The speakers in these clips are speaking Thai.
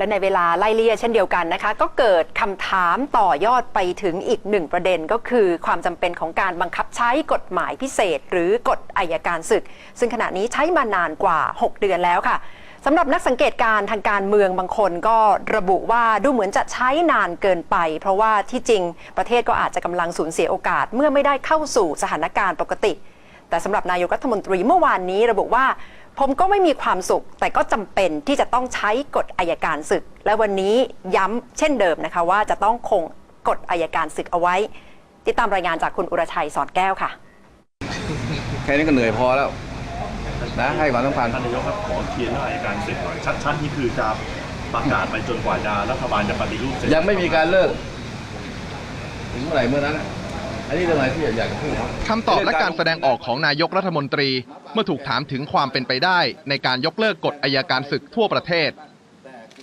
และในเวลาไล่เลี่ยเช่นเดียวกันนะคะ ก็เกิดคำถามต่อยอดไปถึงอีกหนึ่งประเด็นก็คือความจำเป็นของการบังคับใช้กฎหมายพิเศษ หรือกฎอายการศึก ซึ่งขณะนี้ใช้มานานกว่า 6 เดือนแล้วค่ะสำหรับนักสังเกตการณ์ทางการเมืองบางคนก็ระบุว่าดูเหมือนจะใช้นานเกินไป เพราะว่าที่จริงประเทศก็อาจจะกำลังสูญเสียโอกาสเมื่อไม่ได้เข้าสู่สถานการณ์ปกติ แต่สำหรับนายกรัฐมนตรีเมื่อวานนี้ระบุว่า ผมก็ไม่มีความสุข แต่ก็จำเป็นที่จะต้องใช้กฎอายการศึก และวันนี้ย้ำเช่นเดิมนะคะว่าจะต้องคงกฎอายการศึกเอาไว้ ติดตามรายงานจากคุณอุรชัยสอนแก้วค่ะ แค่นี้ก็เหนื่อยพอแล้วนะให้ความสำคัญท่านนายกครับขอเคลียร์เรื่องอัยการศึกหน่อยชัดๆนี่คือจะประกาศไปจนกว่าจะรัฐบาลจะปฏิรูปเสร็จยังไม่มีการเลิก ถึงเมื่อไหร่เมื่อนั้นน่ะ อันนี้เรื่องอะไรที่อยากจะพูดคำตอบและการแสดงออกของนายกรัฐมนตรี เมื่อถูกถามถึงความเป็นไปได้ ในการยกเลิกกฎอายการศึกทั่วประเทศ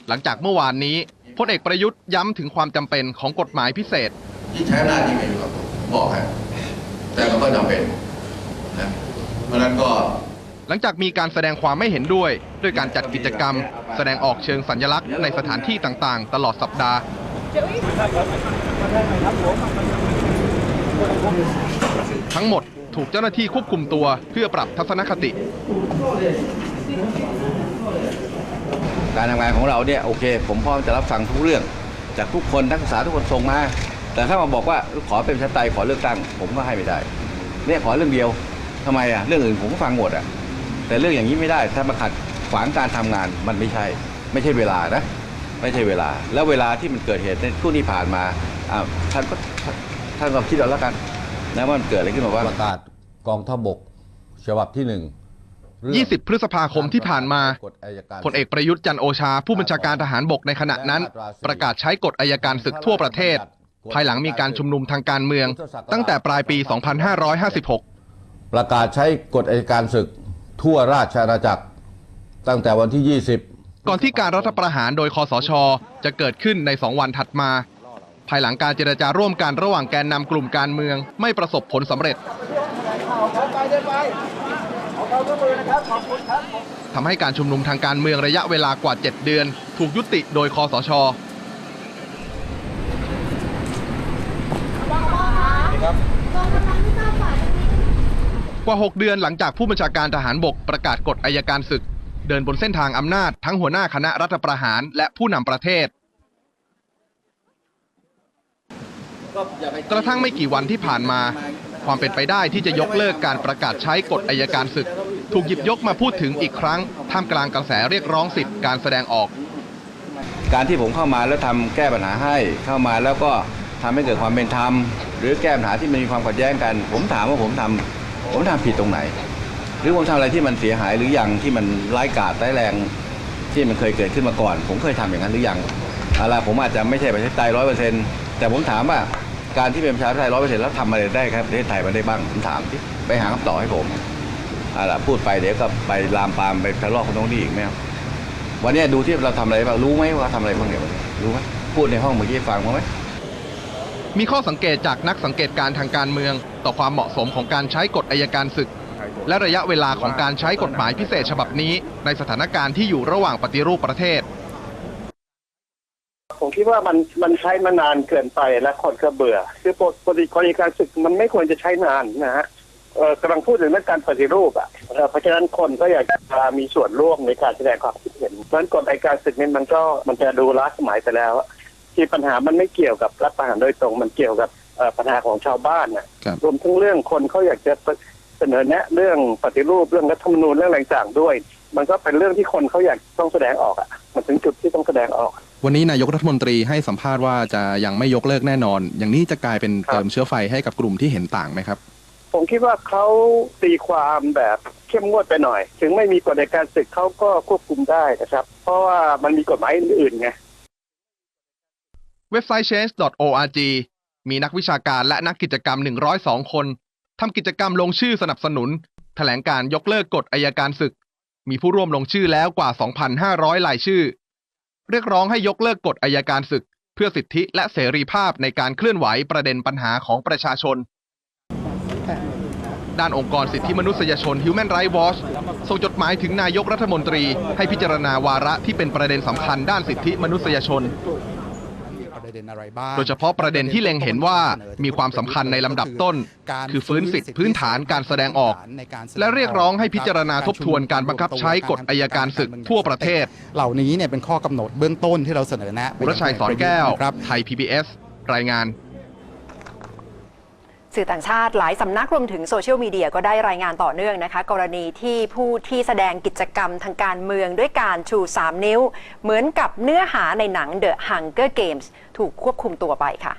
หลังจากเมื่อวานนี้พลเอกประยุทธ์ย้ำถึงความจำเป็นของกฎหมายพิเศษ ที่ใช้อำนาจจริงอยู่กับผมบอกให้แต่มันก็จำเป็นนะเพราะฉะนั้นก็หลังจากมีการแสดงความไม่เห็นด้วย ด้วยการจัดกิจกรรม แสดงออกเชิงสัญลักษณ์ในสถานที่ต่างๆ ตลอดสัปดาห์ ทั้งหมดถูกเจ้าหน้าที่ควบคุมตัวเพื่อปรับทัศนคติ การทำงานของเราเนี่ยโอเค ผมพร้อมจะรับฟังทุกเรื่อง จากทุกคนนักศึกษาทุกคนส่งมา แต่ถ้ามาบอกว่าขอเป็นชาธิปไตยขอเลือกตั้ง ผมก็ให้ไม่ได้เนี่ยขอเรื่องเดียวทำไมอะเรื่องอื่นผมก็ฟังหมดอะแต่เรื่องอย่างนี้ไม่ได้ถ้ามาขัดขวางการทำงานมันไม่ใช่ ไม่ใช่เวลานะ ไม่ใช่เวลา แล้วเวลาที่มันเกิดเหตุในช่วงที่ผ่านมาอ้าท่านก็ ท่านก็คิดเอาแล้วกันนะว่ามันเกิดอะไรขึ้นมาบ้างประกาศกองทัพบกฉบับที่หนึ่งเรื่อง20 พฤษภาคมที่ผ่านมากฎอัยการพลเอกประยุทธ์จันทร์โอชา ผู้บัญชาการทหารบกในขณะนั้น ประกาศใช้กฎอายการศึกทั่วประเทศ ภายหลังมีการชุมนุมทางการเมือง ตั้งแต่ปลายปี 2556 ประกาศใช้กฎอัยการศึกทั่วราชอาณาจักร ตั้งแต่วันที่ 20 ก่อนที่การรัฐประหารโดยคอสช จะเกิดขึ้นใน 2 วันถัดมา ภายหลังการเจรจาร่วมกันระหว่างแกนนำกลุ่มการเมืองไม่ประสบผลสำเร็จทำให้การชุมนุมทางการเมืองระยะเวลากว่า 7 เดือน ถูกยุติโดยคอสชกว่า 6 เดือนหลังจากผู้บัญชาการทหารบกประกาศกฎอายการศึก เดินบนเส้นทางอำนาจทั้งหัวหน้าคณะรัฐประหารและผู้นำประเทศ กระทั่งไม่กี่วันที่ผ่านมา ความเป็นไปได้ที่จะยกเลิกการประกาศใช้กฎอายการศึก ถูกหยิบยกมาพูดถึงอีกครั้งท่ามกลางกระแสเรียกร้องสิทธิ์การแสดงออก การที่ผมเข้ามาแล้วทำแก้ปัญหาให้เข้ามาแล้วก็ทำให้เกิดความเป็นธรรม หรือแก้ปัญหาที่มันมีความขัดแย้งกัน ผมถามว่าผมทำผมทำผิดตรงไหน หรือผมทำอะไรที่มันเสียหายหรือยังที่มันร้ายกาจร้ายแรงที่มันเคยเกิดขึ้นมาก่อน ผมเคยทำอย่างนั้นหรือยังอะไรผมอาจจะไม่ใช่ประชาธิปไตยร้อยเปอร์เซ็นต์แต่ผมถามว่า การที่เป็นประชาธิปไตยร้อยเปอร์เซ็นต์แล้วทำอะไรได้ครับประเทศไทยมันได้บ้างผมถามที่ไปหาคำตอบให้ผมอะไรพูดไปเดี๋ยวก็ไปลามปามไปทะเลาะคนโน้นนี่อีกไหมครับวันนี้ดูที่เราทำอะไรบ้างรู้ไหมว่าทำอะไรบ้างเนี่ยรู้ไหมพูดในห้องเมื่อกี้ฟังมั้าไหมมีข้อสังเกตจากนักสังเกตการทางการเมือง ต่อความเหมาะสมของการใช้กฎอายการศึก และระยะเวลาของการใช้กฎหมายพิเศษฉบับนี้ ในสถานการณ์ที่อยู่ระหว่างปฏิรูปประเทศ ผมคิดว่ามันมันใช้มานานเกินไปและคนก็เบื่อ คือปกติกรณีการศึกมันไม่ควรจะใช้นานนะฮะเอ่อกำลังพูดถึงเรื่องการปฏิรูปอะเอ่อเพราะฉะนั้นคนก็อยากจะมีส่วนร่วมในการแสดงความคิดเห็นเพราะฉะนั้นกฎอัยการศึกนี่มันก็มันจะดูล้าสมัยไปแล้วอะที่ปัญหามันไม่เกี่ยวกับรัฐประหารโดยตรงมันเกี่ยวกับเอ่อปัญหาของชาวบ้านนะครับรวมทั้งเรื่องคนเขาอยากจะเสนอแนะเรื่องปฏิรูปเรื่องรัฐธรรมนูญเรื่องอะไรต่างๆด้วย มันก็เป็นเรื่องที่คนเขาอยากต้องแสดงออกอะมันถึงจุดที่ต้องแสดงออก วันนี้นายกรัฐมนตรีให้สัมภาษณ์ว่าจะยังไม่ยกเลิกแน่นอน อย่างนี้จะกลายเป็นครับเติมเชื้อไฟให้กับกลุ่มที่เห็นต่างไหมครับ ผมคิดว่าเขาตีความแบบเข้มงวดไปหน่อย ถึงไม่มีกฎในการศึกเขาก็ควบคุมได้นะครับ เพราะว่ามันมีกฎหมายอื่นๆไงเว็บไซต์ change.org มีนักวิชาการและนักกิจกรรม 102 คนทำกิจกรรมลงชื่อสนับสนุน แถลงการยกเลิกกฎอายการศึก มีผู้ร่วมลงชื่อแล้วกว่า 2,500รายชื่อ เรียกร้องให้ยกเลิกกฎอายการศึก เพื่อสิทธิและเสรีภาพในการเคลื่อนไหวประเด็นปัญหาของประชาชน ด้านองค์กรสิทธิมนุษยชน Human Rights Watch ส่งจดหมายถึงนายกรัฐมนตรี ให้พิจารณาวาระที่เป็นประเด็นสำคัญด้านสิทธิมนุษยชน โดยเฉพาะประเด็นที่เล็งเห็นว่ามีความสำคัญในลำดับต้น คือฟื้นสิทธิพื้นฐานการแสดงออก และเรียกร้องให้พิจารณาทบทวนการบังคับใช้กฎอัยการศึกทั่วประเทศ เหล่านี้เนี่ยเป็นข้อกำหนดเบื้องต้นที่เราเสนอแนะไปบุรชัยสอนแก้วครับไทย PBS รายงาน สื่อต่างชาติหลายสำนักรวมถึงโซเชียลมีเดียก็ได้รายงานต่อเนื่องนะคะ กรณีที่ผู้ที่แสดงกิจกรรมทางการเมืองด้วยการชู 3 นิ้ว เหมือนกับเนื้อหาในหนัง The Hunger Games ถูกควบคุมตัวไปค่ะ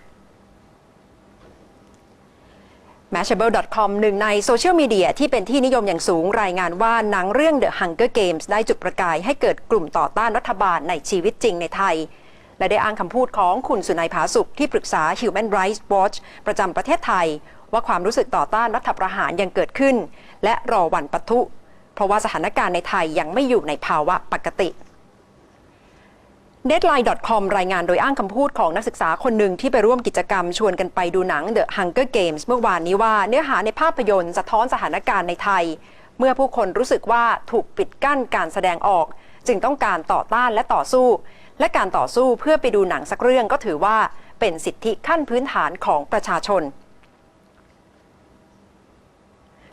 Mashable.com หนึ่งในโซเชียลมีเดียที่เป็นที่นิยมอย่างสูงรายงานว่าหนังเรื่อง The Hunger Games ได้จุดประกายให้เกิดกลุ่มต่อต้านรัฐบาลในชีวิตจริงในไทย และได้อ้างคำพูดของคุณสุนัยผาสุขที่ปรึกษา Human Rights Watch ประจำประเทศไทย ว่าความรู้สึกต่อต้านรัฐประหารยังเกิดขึ้น และรอวันปะทุ เพราะว่าสถานการณ์ในไทยยังไม่อยู่ในภาวะปกติ Deadline.com รายงานโดยอ้างคำพูดของนักศึกษาคนหนึ่งที่ไปร่วมกิจกรรมชวนกันไปดูหนัง The Hunger Games เมื่อวานนี้ว่าเนื้อหาในภาพยนตร์สะท้อนสถานการณ์ในไทย เมื่อผู้คนรู้สึกว่าถูกปิดกั้นการแสดงออก จึงต้องการต่อต้านและต่อสู้ และการต่อสู้เพื่อไปดูหนังสักเรื่องก็ถือว่าเป็นสิทธิขั้นพื้นฐานของประชาชน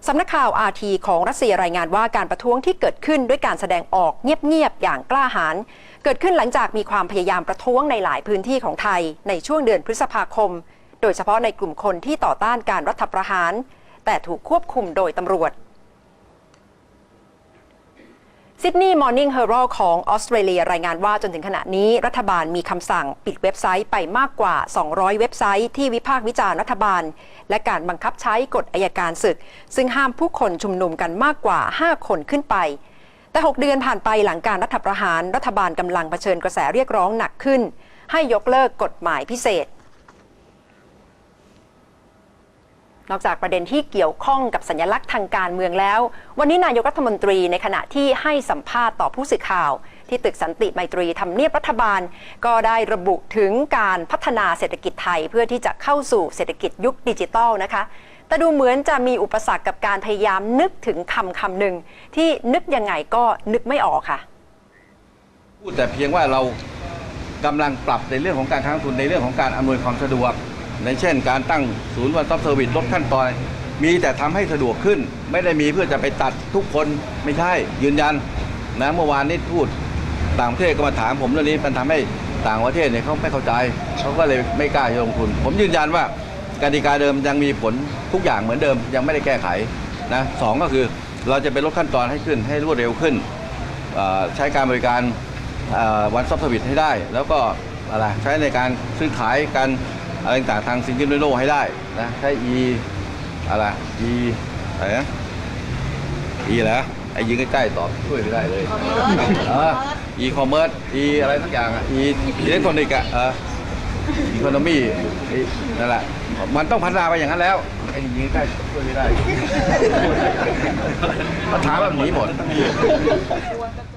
สำนักข่าว RT ของรัสเซียรายงานว่าการประท้วงที่เกิดขึ้นด้วยการแสดงออกเงียบๆอย่างกล้าหาญเกิดขึ้นหลังจากมีความพยายามประท้วงในหลายพื้นที่ของไทย ในช่วงเดือนพฤษภาคม โดยเฉพาะในกลุ่มคนที่ต่อต้านการรัฐประหาร แต่ถูกควบคุมโดยตำรวจ ซิดนีย์มอร์นิ่งเฮอร์ของออสเตรเลียรายงานว่าจนถึงขณะนี้รัฐบาลมีคำสั่งปิดเว็บไซต์ไปมากกว่า 200 เว็บไซต์ที่วิพากษ์วิจารณ์รัฐบาล และการบังคับใช้กฎอายการศึก ซึ่งห้ามผู้คนชุมนุมกันมากกว่า 5 คนขึ้นไป แต่ 6 เดือนผ่านไปหลังการรัฐประหาร รัฐบาลกำลังเผชิญกระแสเรียกร้องหนักขึ้น ให้ยกเลิกกฎหมายพิเศษ นอกจากประเด็นที่เกี่ยวข้องกับสัญลักษณ์ทางการเมืองแล้ว วันนี้นายกรัฐมนตรีในขณะที่ให้สัมภาษณ์ต่อผู้สื่อข่าว ที่ตึกสันติไมตรีทำเนียบรัฐบาล ก็ได้ระบุถึงการพัฒนาเศรษฐกิจไทย เพื่อที่จะเข้าสู่เศรษฐกิจยุคดิจิทัลนะคะแต่ดูเหมือนจะมีอุปสรรคกับการพยายามนึกถึงคำคำหนึ่งที่นึกยังไงก็นึกไม่ออกค่ะพูดแต่เพียงว่าเรากำลังปรับในเรื่องของการค้างทุนในเรื่องของการอำนวยความสะดวก ในเช่นการตั้งศูนย์วันซ็อปเซอร์วิสลดขั้นตอนมีแต่ทำให้สะดวกขึ้น ไม่ได้มีเพื่อจะไปตัดทุกคนไม่ใช่ยืนยันนะเมื่อวานนี้พูดต่างประเทศก็มาถามผมเรื่องนี้มันทำให้ต่างประเทศเนี่ยเขาไม่เข้าใจเขาก็เลยไม่กล้าลงทุน ผมยืนยันว่ากติกาเดิมยังมีผลทุกอย่างเหมือนเดิมยังไม่ได้แก้ไขนะสองก็คือเราจะไปลดขั้นตอนให้ขึ้นให้รวดเร็วขึ้น ใช้การบริการวันซอฟต์สวิตให้ได้ แล้วก็อะไรใช้ในการซื้อขายกัน อะไรต่างๆทางซิงเกิลโนให้ได้นะใช้ e อะไร e อะไรนะ e แล้วไอ้ยิงใกล้ๆตอบช่วยไม่ได้เลยเออ e commerce e อะไรสักอย่างอะ e อิเล็กทรอนิกส์อะเออ economy ไอ้นั่นแหละมันต้องพัฒนาไปอย่างนั้นแล้วไอ้ยิงใกล้ๆช่วยไม่ได้ปัญหาแบบนี้หมด